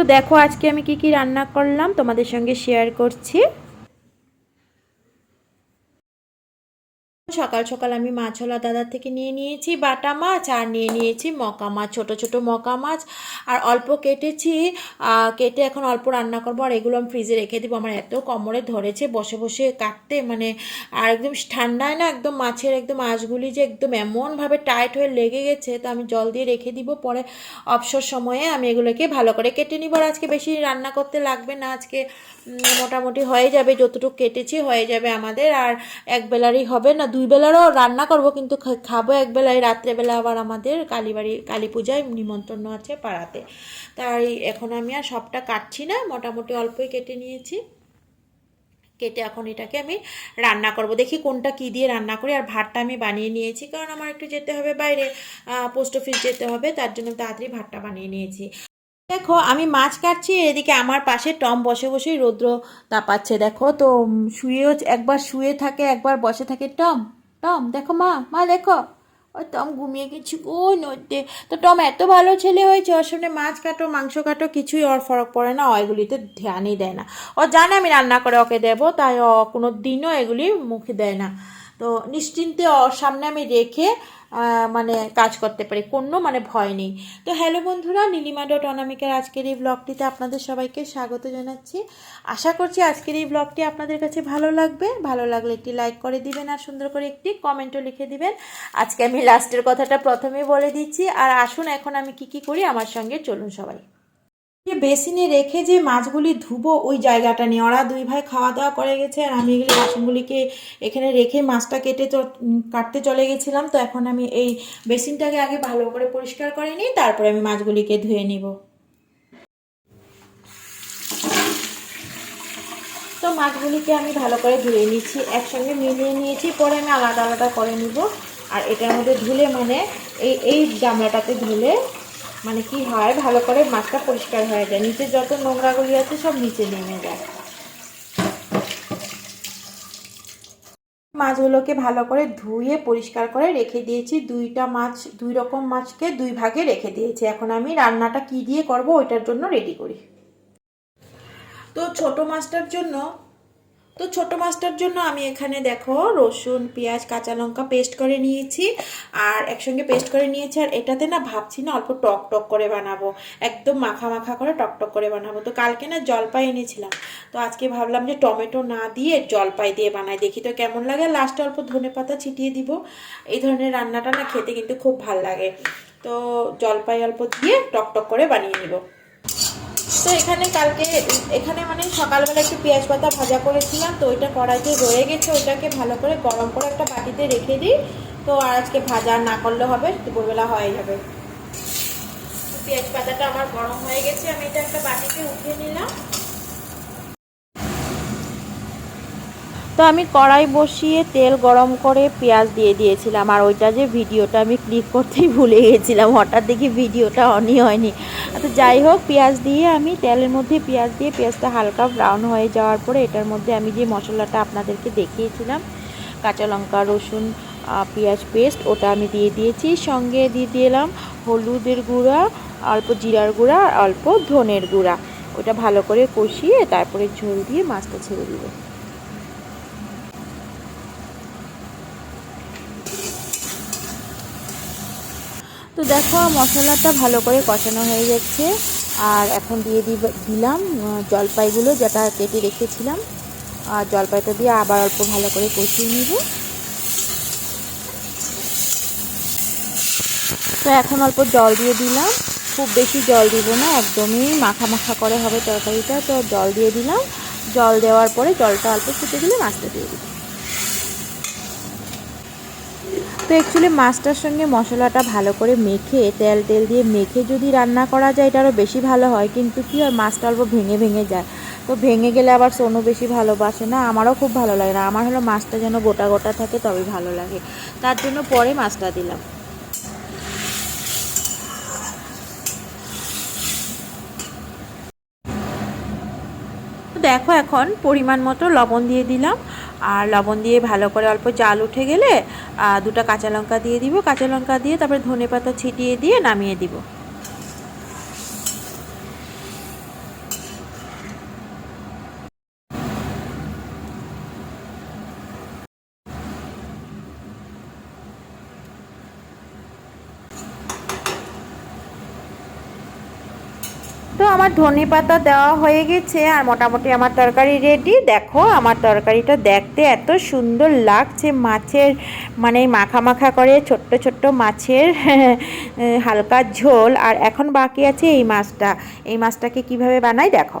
তো দেখো আজকে আমি কি কি রান্না করলাম তোমাদের সঙ্গে শেয়ার করছি। সকাল সকাল আমি মাছওয়ালা দাদার থেকে নিয়ে নিয়েছি বাটা মাছ আর নিয়ে নিয়েছি মকা মাছ, ছোট ছোট মকা মাছ। আর অল্প কেটেছি কেটে এখন অল্প রান্না করব আর এগুলো আমি ফ্রিজে রেখে দেবো। আমার এত কোমরে ধরেছে, বসে বসে কাটতে মানে আর একদম ঠান্ডায় না একদম মাছের একদম আঁশগুলি যে একদম এমনভাবে টাইট হয়ে লেগে গেছে, তো আমি জল দিয়ে রেখে দিব। পরে অবসর সময়ে আমি এগুলোকে ভালো করে কেটে নিব। আর আজকে বেশি রান্না করতে লাগবে না, আজকে মোটামুটি হয়ে যাবে। যতটুকু কেটেছি হয়ে যাবে আমাদের, আর এক বেলারই হবে না দুই বেলারও রান্না করব, কিন্তু খাব এক বেলায় রাত্রেবেলা আবার আমাদের কালীবাড়ি কালী পূজায় নিমন্ত্রণ আছে পাড়াতে। তাই এখন আমি আর সবটা কাটছি না, মোটামুটি অল্পই কেটে নিয়েছি। কেটে এখন এটাকে আমি রান্না করব। দেখি কোনটা কি দিয়ে রান্না করি, আর ভাতটা আমি বানিয়ে নিয়েছি, কারণ আমার একটু যেতে হবে বাইরে পোস্ট অফিস যেতে হবে, তার জন্য তাড়াতাড়ি ভাতটা বানিয়ে নিয়েছি। দেখো, আমি মাছ কাটছি, এদিকে আমার পাশে টম বসে বসেই রৌদ্র তাপাচ্ছে। দেখো, তো শুয়েও, একবার শুয়ে থাকে, একবার বসে থাকে টম। টম, দেখো মা মা, দেখো। ওই টম ঘুমিয়ে গেছি গো নদীতে। তো টম, এত ভালো ছেলে হয়েছে, ওর সামনে মাছ কাটো, মাংস কাটো, কিছুই ওর ফরক পড়ে না, ওইগুলিতে ধ্যানই দেয় না। ও জানে আমি রান্না করে ওকে দেবো, তাই ও কোনো দিনও এগুলি মুখে দেয় না। তো নিশ্চিন্তে ওর সামনে আমি রেখে মানে কাজ করতে পারি কোনো মানে ভয় নেই। তো হ্যালো বন্ধুরা, নীলিমা ডট অনামিকার আজকের এই ব্লগটিতে আপনাদের সবাইকে স্বাগত জানাচ্ছি। আশা করছি আজকের এই ব্লগটি আপনাদের কাছে ভালো লাগবে। ভালো লাগলে একটি লাইক করে দিবেন আর সুন্দর করে একটি কমেন্টও লিখে দিবেন। আজকে আমি লাস্টের কথাটা প্রথমেই বলে দিচ্ছি। আর আসুন, এখন আমি কি কি করি, আমার সঙ্গে চলুন সবাই। যে বেসিনে রেখে যে মাছগুলি ধুবো, ওই জায়গাটা নিয়ে। ওরা দুই ভাই খাওয়া দাওয়া করে গেছে, আর আমি এগুলি বাসনগুলিকে এখানে রেখে মাছটা কেটে কাটতে চলে গেছিলাম। তো এখন আমি এই বেসিনটাকে আগে ভালো করে পরিষ্কার করে নিই, তারপরে আমি মাছগুলিকে ধুয়ে নিব। তো মাছগুলিকে আমি ভালো করে ধুয়ে নিচ্ছি, একসঙ্গে মিলিয়ে নিয়েছি। পরে আমি আলাদা আলাদা করে নিব। আর এটার মধ্যে ধুলে মানে এই এই গামলাটাতে ধুলে মানে কি হয়, ভালো করে মাছটা পরিষ্কার হয়ে যায়। নিচে যত নোংরাগুলি আছে সব নিচে নেমে যায়। মাছগুলোকে ভালো করে ধুয়ে পরিষ্কার করে রেখে দিয়েছি। দুইটা মাছ, দুই রকম মাছকে দুই ভাগে রেখে দিয়েছি। এখন আমি রান্নাটা কি দিয়ে করব, ওইটার জন্য রেডি করি। তো ছোট মাছটার জন্য তো ছোট মাছটার জন্য আমি এখানে দেখো রসুন, পেঁয়াজ, কাঁচা লঙ্কা পেস্ট করে নিয়েছি। আর একসঙ্গে পেস্ট করে নিয়েছি। আর এটাতে না ভাবছি না অল্প টক টক করে বানাবো। একদম মাখা মাখা করে টক টক করে বানাবো। তো কালকে না জলপাই এনেছিলাম। তো আজকে ভাবলাম যে টমেটো না দিয়ে জলপাই দিয়ে বানাই। দেখি তো কেমন লাগে। লাস্টে অল্প ধনে পাতা ছিটিয়ে দিব। এই ধরনের রান্নাটা না খেতে কিন্তু খুব ভালো লাগে। তো জলপাই অল্প দিয়ে টক টক করে বানিয়ে নিব। তো এখানে কালকে, এখানে মানে সকালবেলা একটু পেঁয়াজ পাতা ভাজা করেছিলাম, তো ওইটা কড়াইতে রয়ে গেছে, ওইটাকে ভালো করে গরম করে একটা বাটিতে রেখে দিই। তো আর আজকে ভাজা না করলে হবে, দুপুরবেলা হয়ে যাবে। পেঁয়াজ পাতাটা আমার গরম হয়ে গেছে, আমি এটা একটা বাটিতে উঠিয়ে নিলাম। তো আমি কড়াই বসিয়ে তেল গরম করে পেঁয়াজ দিয়ে দিয়েছিলাম। আর ওইটা যে ভিডিওটা আমি ক্লিক করতেই ভুলে গেছিলাম, হঠাৎ দেখি ভিডিওটা অনই হয়নি। তো যাই হোক, পেঁয়াজ দিয়ে আমি তেলের মধ্যে পেঁয়াজ দিয়ে পেঁয়াজটা হালকা ব্রাউন হয়ে যাওয়ার পরে এটার মধ্যে আমি যে মশলাটা আপনাদেরকে দেখিয়েছিলাম, কাঁচা লঙ্কা, রসুন পেঁয়াজ পেস্ট ওটা আমি দিয়ে দিয়েছি। সঙ্গে দিয়ে দিলাম হলুদের গুঁড়া, অল্প জিরার গুঁড়া আর অল্প ধনের গুঁড়া। ওটা ভালো করে কষিয়ে তারপরে ঝোল দিয়ে মাছটা ছেড়ে দিব। তো দেখো, মশলাটা ভালো করে কষানো হয়ে যাচ্ছে আর এখন দিয়ে দিলাম জলপাইগুলো যেটা কেটে রেখেছিলাম। আর জলপাইটা দিয়ে আবার অল্প ভালো করে কষিয়ে নিব। তো এখন অল্প জল দিয়ে দিলাম। খুব বেশি জল দিব না, একদমই মাখা মাখা করে হবে তরকারিটা, তো জল দিয়ে দিলাম। জল দেওয়ার পরে জলটা অল্প ফুটে দিলে মাছটা দিয়ে দিলাম তো অ্যাকচুয়ালি মাছটার সঙ্গে মশলাটা ভালো করে মেখে, তেল তেল দিয়ে মেখে যদি রান্না করা যায়, এটা আরও বেশি ভালো হয়। কিন্তু কী হয়, মাছটা অল্প ভেঙে ভেঙে যায়। তো ভেঙে গেলে আবার সোনু বেশি ভালোবাসে না, আমারও খুব ভালো লাগে না। আমার হলো মাছটা যেন গোটা গোটা থাকে তবে ভালো লাগে। তার জন্য পরে মাছটা দিলাম। দেখো এখন পরিমাণ মতো লবণ দিয়ে দিলাম। আর লবণ দিয়ে ভালো করে অল্প জাল উঠে গেলে দুটা কাঁচা লঙ্কা দিয়ে দিব। কাঁচা লঙ্কা দিয়ে তারপরে ধনে পাতা ছিটিয়ে দিয়ে নামিয়ে দিব। তো আমার ধনে পাতা দেওয়া হয়ে গেছে আর মোটামুটি আমার তরকারি রেডি দেখো, আমার তরকারিটা দেখতে এত সুন্দর লাগছে মাছের মানে মাখা মাখা করে ছোট্ট ছোট্ট মাছের, হালকা ঝোল। আর এখন বাকি আছে এই মাছটা। এই মাছটাকে কীভাবে বানাই? দেখো।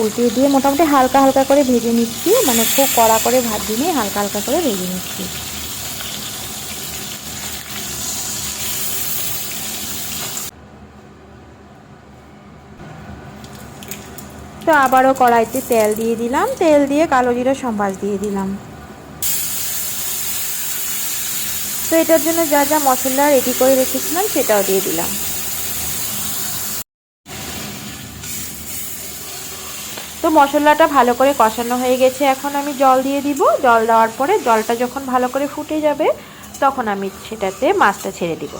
উল্টিয়ে দিয়ে মোটামুটি হালকা হালকা করে ভেজে নিচ্ছি। মানে খুব কড়া করে ভাজি নিয়ে হালকা হালকা করে ভেজে নিচ্ছি। তো আবারও কড়াইতে তেল দিয়ে দিলাম। তেল দিয়ে কালো জিরা সম্বাস দিয়ে দিলাম। তো এটার জন্য যা যা মশলা রেডি করে রেখেছিলাম, সেটাও দিয়ে দিলাম। তো মশলাটা ভালো করে কষানো হয়ে গেছে। এখন আমি জল দিয়ে দিব। জল দেওয়ার পরে জলটা যখন ভালো করে ফুটে যাবে, তখন আমি সেটাতে মাছটা ছেড়ে দিব।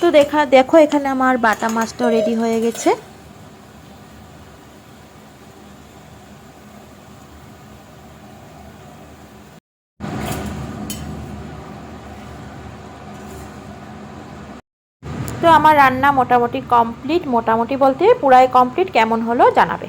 তো দেখা, দেখো এখানে আমার বাটা মাছটাও রেডি হয়ে গেছে। তো আমার রান্না মোটামুটি কমপ্লিট মোটামুটি বলতে পুরাই কমপ্লিট কেমন হলো জানাবে।